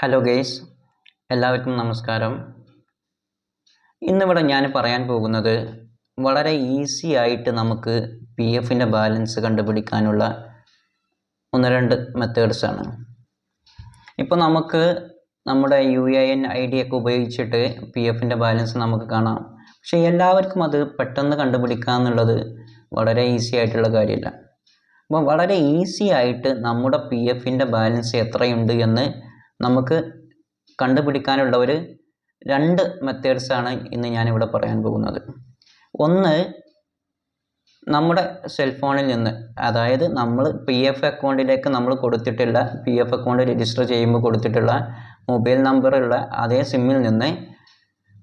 Hello guys എല്ലാവർക്കും നമസ്കാരം. ഇന്നിവിടെ ഞാൻ പറയാൻ പോകുന്നത് വളരെ ഈസി ആയിട്ട് നമുക്ക് പി എഫിന്റെ ബാലൻസ് കണ്ടുപിടിക്കാനുള്ള ഒന്ന് രണ്ട് മെത്തേഡ്സാണ് ഇപ്പോൾ നമുക്ക് നമ്മുടെ U A N I D ഒക്കെ ഉപയോഗിച്ചിട്ട് പി എഫിന്റെ ബാലൻസ് നമുക്ക് കാണാം. പക്ഷേ എല്ലാവർക്കും അത് പെട്ടെന്ന് കണ്ടുപിടിക്കുക എന്നുള്ളത് വളരെ ഈസി ആയിട്ടുള്ള കാര്യമല്ല. അപ്പോൾ വളരെ ഈസി ആയിട്ട് നമ്മുടെ പി എഫിന്റെ ബാലൻസ് എത്രയുണ്ട് എന്ന് നമുക്ക് കണ്ടുപിടിക്കാനുള്ള ഒരു രണ്ട് മെത്തേഡ്സാണ് ഇന്ന് ഞാനിവിടെ പറയാൻ പോകുന്നത്. ഒന്ന് നമ്മുടെ സെൽഫോണിൽ നിന്ന് അതായത് നമ്മൾ പി എഫ് അക്കൗണ്ടിലേക്ക് നമ്മൾ കൊടുത്തിട്ടുള്ള പി എഫ് അക്കൗണ്ട് രജിസ്റ്റർ ചെയ്യുമ്പോൾ കൊടുത്തിട്ടുള്ള മൊബൈൽ നമ്പറുള്ള അതേ സിമ്മിൽ നിന്ന്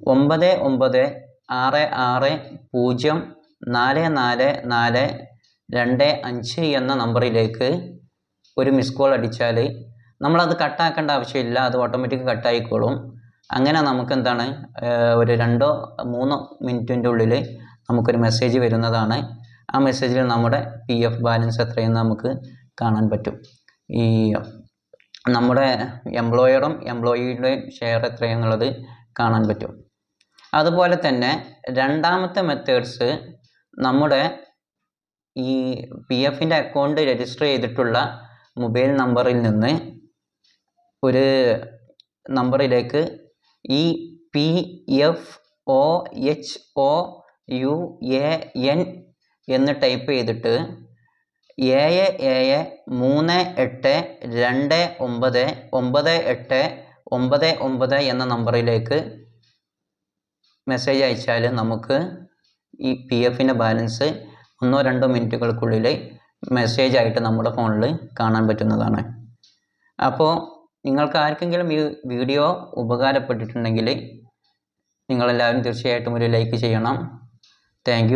ഒമ്പത് ഒമ്പത് ആറ് ആറ് പൂജ്യം നാല് നാല് നാല് രണ്ട് അഞ്ച് എന്ന നമ്പറിലേക്ക് ഒരു മിസ് കോൾ അടിച്ചാൽ നമ്മളത് കട്ടാക്കേണ്ട ആവശ്യമില്ല അത് ഓട്ടോമാറ്റിക് കട്ടായിക്കോളും. അങ്ങനെ നമുക്ക് എന്താണ് ഒരു രണ്ടോ മൂന്നോ മിനിറ്റിന്റെ ഉള്ളിൽ നമുക്കൊരു മെസ്സേജ് വരുന്നതാണ്. ആ മെസ്സേജിൽ നമ്മുടെ പി എഫ് ബാലൻസ് എത്രയെന്ന് നമുക്ക് കാണാൻ പറ്റും. ഈ നമ്മുടെ എംപ്ലോയറും എംപ്ലോയിയുടെ ഷെയർ എത്രയെന്നുള്ളത് കാണാൻ പറ്റും. അതുപോലെ തന്നെ രണ്ടാമത്തെ മെത്തേഡ്സ് നമ്മുടെ ഈ പി എഫിന്റെ അക്കൗണ്ട് രജിസ്റ്റർ ചെയ്തിട്ടുള്ള മൊബൈൽ നമ്പറിൽ നിന്ന് ഒരു നമ്പറിലേക്ക് ഈ P F O H O U A N എന്ന് ടൈപ്പ് ചെയ്തിട്ട് ഏഴ് ഏഴ് മൂന്ന് എട്ട് രണ്ട് ഒമ്പത് ഒമ്പത് എട്ട് ഒമ്പത് ഒമ്പത് എന്ന നമ്പറിലേക്ക് മെസ്സേജ് അയച്ചാൽ നമുക്ക് ഈ പി എഫിന്റെ ബാലൻസ് ഒന്നോ രണ്ടോ മിനിറ്റുകൾക്കുള്ളിൽ മെസ്സേജായിട്ട് നമ്മുടെ ഫോണിൽ കാണാൻ പറ്റുന്നതാണ്. അപ്പോൾ നിങ്ങൾക്ക് ആർക്കെങ്കിലും ഈ വീഡിയോ ഉപകാരപ്പെട്ടിട്ടുണ്ടെങ്കിൽ നിങ്ങളെല്ലാവരും തീർച്ചയായിട്ടും ഒരു ലൈക്ക് ചെയ്യണം. താങ്ക്